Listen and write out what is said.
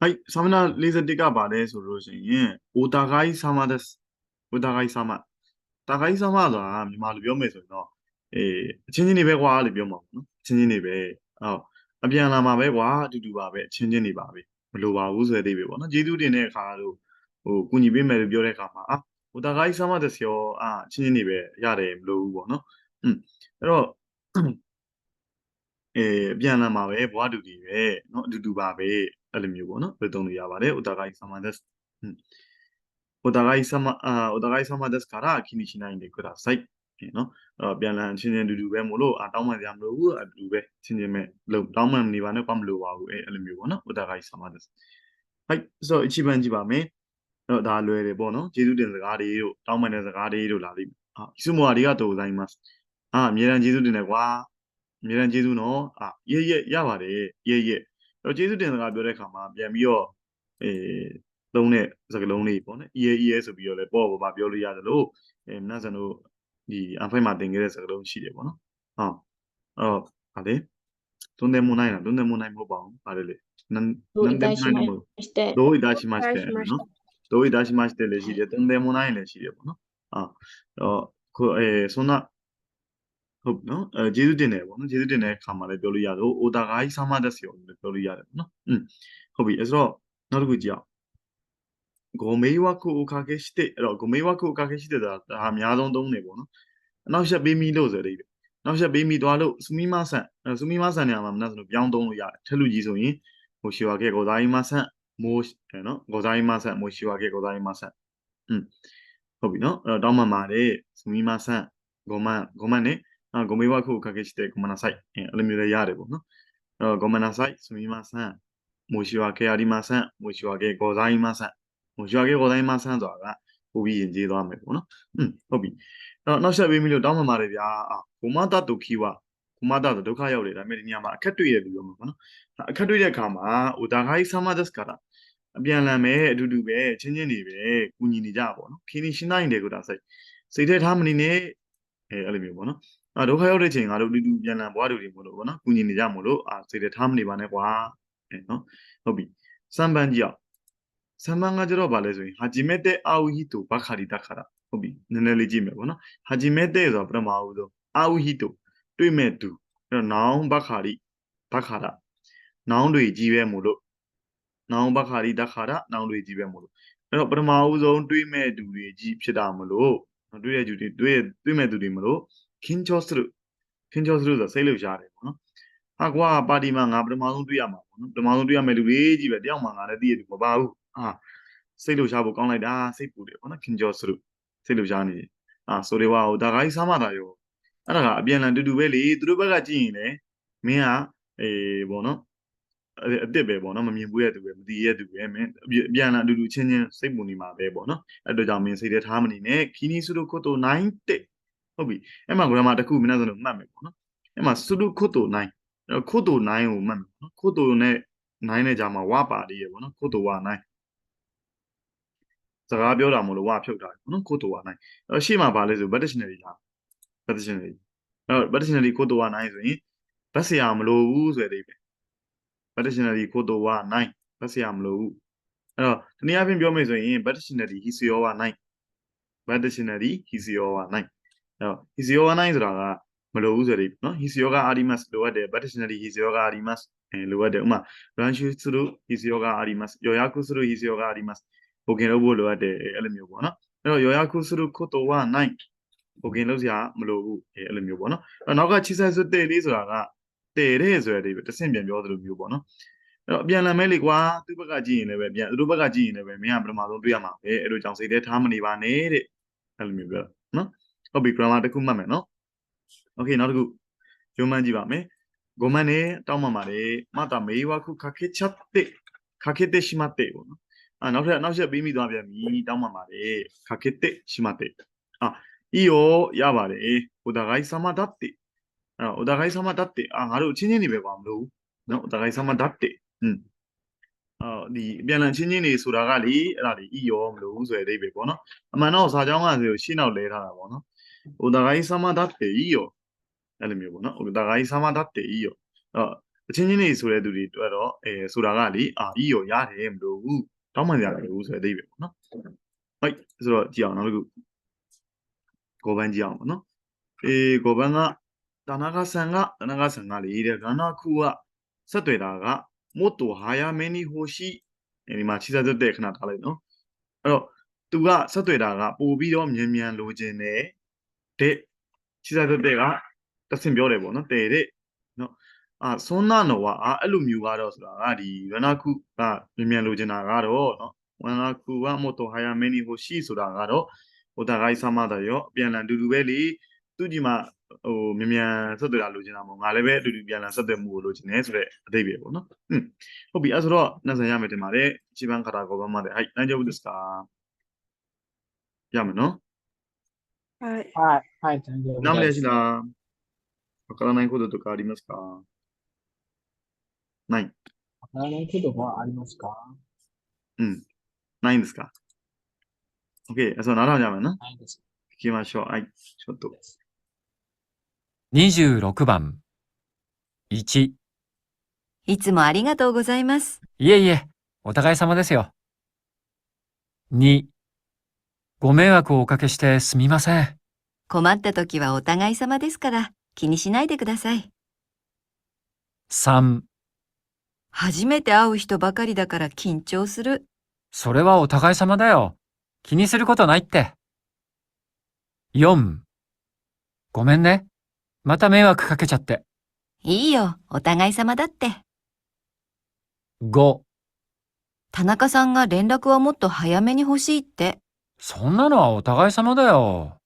はいサムナ41ကပါလဲဆိုလို့ရှိရင်お互い様ですお互い様互い様ဆိုတာမြန်မာလိုပြောမယ်ဆိုရင်တော့အေးအချင်းချင်းတွေပဲကွာလို့ပြောမှာပေါ့နော်အချင်းချင်းတွေပဲဟုတ်အပြန်လာမှာပဲကွာအတူတူပါပဲအချင်းချင်းတွေပါပဲမလိုပါဘူးဆိုတဲ့အိဗေပေါ့နော်ကျေးဇူးတင်တဲ့အခါလို့ဟိုကူညီပေးမယ်လို့ပြောတဲ့အခါမှာအာお互い様ですよအာအချင်းချင်းတွေပဲရတယ်မလိုဘူးပေါ့နော်อืมအဲ့တော့အဲအပြန်လာမှာပဲဘွားတူတွေပဲเนาะအတူတူပါပဲ အဲ့လိုမျိုးပေါ့နော်ဘယ်သုံးလို့ရပါတယ်お互い様ですうんお互い様あお互い様ですから気にしないでくださいနော်အဲ့တော့ပြန်လည်ချင်းချင်းတူတူပဲမို့လို့အတောင်းမှန်ကြမလို့ဘူးအတူပဲချင်းချင်းပဲလို့တောင်းမှန်နေပါနဲ့ဘာမလို့ပါဘူးအဲ့အဲ့လိုမျိုးပေါ့နော်お互い様ですはいဆို一番ကြည့်ပါမယ်အဲ့တော့ဒါလွယ်တယ်ပေါ့နော်ကျေးဇူးတင်စကားတွေတို့တောင်းမှန်တဲ့စကားတွေတို့လာလိမ့်မယ်ဟာဣစုမောအရိကတိုဇိုင်းမတ်အာအမြဲတမ်းကျေးဇူးတင်တယ်ကွာအမြဲတမ်းကျေးဇူးနော်အာရဲရဲရပါတယ်ရဲရဲအဲ့ တော့ကျေးဇူးတင်စကားပြောတဲ့အခါမှာပြန်ပြီးတော့အဲသုံးတဲ့စကားလုံးလေးပေါ့နော် EA EA ဆိုပြီးတော့လည်းပေါ့ပေါ့ပါပြောလို့ရတယ်လို့အဲမနက်စံတို့ဒီအဖိုင်မှာတင်ခဲ့တဲ့စကားလုံးရှိတယ်ပေါ့နော်ဟုတ်အော်ဟာလေတွန်းတယ်မနိုင်လားတွန်းတယ်မနိုင်မဟုတ်ပါဘူးဟာလေလေနန်နန်တယ်မနိုင်ဘူးဒိုး ida ရှိမှရှိတယ်နော်ဒိုး ida ရှိမှရှိတယ်လည်းရှိတယ်တွန်းတယ်မနိုင်လည်းရှိတယ်ပေါ့နော်အော်ခုအဲဆိုတော့ ဟုတ်နော်အဲဂျေဇုတင်တယ်ပေါ့နော်ဂျေဇုတင်တဲ့ခါမှာလည်းပြောလို့ရတယ်ဟိုအိုတာဂါကြီးဆာမတက်စီအောင်လည်းပြောလို့ရတယ်ပေါ့နော်อืมဟုတ်ပြီအဲဆိုတော့နောက်တစ်ခုကြည့်အောင်ဂိုမေးဝါကိုအိုကာကေရှိတဲ့အဲ့တော့ဂိုမေးဝါကိုအိုကာကေရှိတဲ့ဒါအများဆုံးသုံးနေပေါ့နော်အနောက်ရှက်ပေးမိလို့ဆိုတဲ့နောက်ရှက်ပေးမိသွားလို့စူမီမဆန်စူမီမဆန်နေရာမှာမနဲ့ဆိုတော့ပြောင်းသုံးလို့ရတယ်ထက်လူကြီးဆိုရင်ဟိုရှီဝါကေဂိုဇာအီမဆန်မိုးနော်ဂိုဇာအီမဆန်မိုးရှီဝါကေဂိုဇာအီမဆန်อืมဟုတ်ပြီနော်အဲ့တော့တောင်းမှန်ပါတယ်စူမီမဆန်ဂိုမန်ဂိုမန်နဲ့ ご迷惑をおかけしてごめんなさい。えー、あれみれやればな。あごめんなさい。すみません。申し訳ありません。申し訳ございません。申し訳ございませんဆိုတာကပို့ပြီးရင်ကျေးသွားမယ်ပေါ့နော်။อืมဟုတ်ပြီ။အဲ့တော့နောက်ဆက်ပေးမိလို့တောင်းမှန်ပါတယ်ဗျာ။အာကိုမတတုခိဝကိုမတဆိုဒုက္ခရောက်တယ်ဒါပေမဲ့ဒီနေရာမှာအခက်တွေ့ရတယ်လို့ပြောမှာပေါ့နော်။အခက်တွေ့တဲ့အခါမှာဟိုဒါခိုင်းဆမဒက်စကာအပြန်လန်ပဲအတူတူပဲချင်းချင်းတွေပဲကူညီနေကြပါပေါ့နော်။ခင်းနေရှင်းနိုင်တယ်ကိုဒါစိတ်စိတ်ထဲထားမနေနဲ့အဲအဲ့လိုမျိုးပေါ့နော်။ အာဒုက္ခရောက်တဲ့ချိန်ငါတို့တူတူပြန်လန်ဘွားတူတွေမို့လို့ပေါ့နော်ကုညီနေကြမို့လို့အာစိတ်ထဲထားမနေပါနဲ့ကွာအဲနော်ဟုတ်ပြီစံပန်းကြီးအောင်စံပန်းကကြတော့ဗာလဲဆိုရင်ဟာဂျီမက်တဲ့အာဝဟီတိုဘခါရီတခါတာဟုတ်ပြီနည်းနည်းလေးကြည့်မယ်ပေါ့နော်ဟာဂျီမက်တဲ့ဆိုတာပထမဦးဆုံးအာဝဟီတိုတွေ့မဲ့သူအဲ့တော့နောင်ဘခါရီဘခါတာနောင်တွေကြီးပဲမို့လို့နောင်ဘခါရီတခါတာနောင်တွေကြီးပဲမို့လို့အဲ့တော့ပထမဦးဆုံးတွေ့မဲ့သူတွေကြီးဖြစ်တာမလို့တွေ့တဲ့သူတွေတွေ့တွေ့မဲ့သူတွေမလို့ 緊張する緊張するဆိုတာစိတ်လှုပ်ရှားတယ်ပေါ့နော်ဟာကွာပါတီမှာငါပထမဆုံးတွေ့ရမှာပေါ့နော်ပထမဆုံးတွေ့ရမယ်လူလေးကြီးပဲတယောက်မှငါလည်းသိရတယ်မပါဘူးဟာစိတ်လှုပ်ရှားဖို့ကောင်းလိုက်တာစိတ်ပူတယ်ပေါ့နော်緊張するစိတ်လှုပ်ရှားနေအာဆိုれはဒါခိုင်းစားမှတာရောအဲ့ဒါကအပြန်လန်တူတူပဲလေသူတို့ဘက်ကကြည့်ရင်လေမင်းကအေးပေါ့နော်အစ်စ်ပဲပေါ့နော်မမြင်ဘူးရဲ့သူပဲမသိရဲ့သူပဲမင်းအပြန်လန်အတူတူချင်းချင်းစိတ်ပူနေမှာပဲပေါ့နော်အဲ့တော့ကြောင့်မင်းစိတ်ထဲထားမနေနဲ့ခီနီစုတို့ကိုတိုနိုင်တဲ့ ဟုတ်ပြီအဲ့မှာ grammar တစ်ခုမနေ့ကဆိုမှတ်မယ်ပေါ့နော်အဲ့မှာစုတုခုတ်တိုနိုင်အဲ့ခုတ်တိုနိုင်ကိုမှတ်မယ်နော်ခုတ်တိုနဲ့နိုင်နဲ့ကြာမှာဝပါလေးရပေါ့နော်ခုတ်တိုဝနိုင်စကားပြောတာမလို့ဝဖြုတ်တာပေါ့နော်ခုတ်တိုဝနိုင်အဲ့ရှေ့မှာပါလဲဆို dictionary လား dictionary အဲ့ dictionary ခုတ်တိုဝနိုင်ဆိုရင်ဗတ်စရာမလိုဘူးဆိုတဲ့အိပဲ dictionary ခုတ်တိုဝနိုင်ဗတ်စရာမလိုဘူးအဲ့တော့ဒီနေ့အပြင်ပြောမယ်ဆိုရင် dictionary hisiowa နိုင် dictionary hisiowa နိုင်အဲ့ တော့ hisioga 9ဆိုတာကမလိုဘူးဆိုရင်နော် hisioga arimas လိုအပ်တယ် dictionary hisioga arimas အဲလိုအပ်တယ်ဥမာ branch suru hisioga arimas yoyaku suru hisioga arimas ပိုကင်လုပ်ဖို့လိုအပ်တယ်အဲ့လိုမျိုးပေါ့နော်အဲ့တော့ yoyaku suru koto wa nai ပိုကင်လုပ်စရာမလိုဘူးအဲ့လိုမျိုးပေါ့နော်အဲ့နောက်ကချစ်ဆက်စွတဲ့လေးဆိုတာကတဲ့တဲ့ဆိုရတဲ့တဆင့်ပြန်ပြောသလိုမျိုးပေါ့နော်အဲ့တော့အပြန်လန်မဲလေကွာသူ့ဘက်ကကြည့်ရင်လည်းပဲပြန်သူတို့ဘက်ကကြည့်ရင်လည်းပဲမင်းကပထမဆုံးတွေ့ရမှာပဲအဲ့လိုကြောင့်စိတ်ထဲထားမနေပါနဲ့တဲ့အဲ့လိုမျိုးပြောနော် ဟုတ်ပြီ grammar တစ်ခုမှတ်မယ်နော် okay နောက်တစ်ခုဂျုံမှန်ကြည့်ပါမယ်ဂိုမန်နဲ့တောင်းမှန်ပါတယ်မတာမေဝခုခခေချက်တဲ့ခခေတဲ့ရှိမတဲ့ပေါ့နော်အာနောက်ထပ်နောက်ဆက်ပြီးမိသွားပြန်ပြီတောင်းမှန်ပါတယ်ခခေတဲ့ရှိမတဲ့အာいいよရပါတယ်お互い様だってအဲ့တော့お互い様だってအာငါတို့ချင်းချင်းနေပဲကွာမလို့နော်お互い様だってอืมအော်ဒီအပြန်လန်ချင်းချင်းနေဆိုတာကလေအဲ့ဒါလေဤရောမလို့ဆိုတဲ့အဓိပ္ပာယ်ပေါ့နော်အမှန်တော့စာကြောင်းကဆိုရှင်းနောက်လဲထားတာပေါ့နော် お互い様だっていいよအဲ့လိုမျိုးပေါ့နော်お互い様だっていいよအဲ့ အချင်းချင်းနေဆိုတဲ့သူတွေတွေ့တော့အဲဆိုတာကလေအာဤရောရတယ်မလို့ဘူးတောင်းပန်ကြရတယ်ဘူးဆိုတဲ့အဓိပ္ပာယ်ပေါ့နော်ဟုတ်ဆိုတော့ကြည့်အောင်နောက်တစ်ခုကိုပန်းကြည့်အောင်ပေါ့နော်အေးကိုပန်းက田中さんが田中さんကလေတဲ့ကန္နာခုကဆက်တွေ့တာကもっと早めに欲しいအဲဒီမှာချိစားတဲ့ခဏထားလိုက်နော်အဲ့တော့သူကဆက်တွေ့တာကပို့ပြီးတော့မြန်မြန်လိုချင်တယ် တဲ့ချိစားတဲ့ကတဆင်ပြောတယ်ပေါ့နော်တဲ့တဲ့နော်အာဆွမ်းနာနော်ကအာအဲ့လိုမျိုးကတော့ဆိုတာကဒီရနာခုကမြန်မြန်လိုချင်တာကတော့နော်ဝန္နာခုကもっと早めに欲しいဆိုတာကတော့ဟိုတခိုင်းဆမတာရောအပြန်လန်တူတူပဲလေသူဒီမှာဟိုမြန်မြန်ဆက်တွေ့တာလိုချင်တာမဟုတ်ငါလည်းပဲအတူတူပြန်လန်ဆက်တွေ့မှုကိုလိုချင်တယ်ဆိုတဲ့အတိတ်ပဲပေါ့နော်ဟွန်းဟုတ်ပြီအဲ့ဆိုတော့နှစံရမယ်တင်ပါတယ်一番肩こばまではい大丈夫ですかရမယ်နော် はい。はい、はい、大丈夫何です。らわからないこととかありますか？ない。わからないことはありますか？うん。ないんですか ?OK。そうならじゃあな？ないです。聞きましょう。はい。ちょっと。26番。1。いつもありがとうございます。いえいえ、お互い様ですよ。2。ご迷惑をおかけしてすみません。困った時はお互い様ですから気にしないでください。3。初めて会う人ばかりだから緊張する。それはお互い様だよ。気にすることないって。4。ごめんね。また迷惑かけちゃって。いいよ、お互い様だって。5。田中さんが連絡をもっと早めに欲しいって。そんなのはお互い様だよ。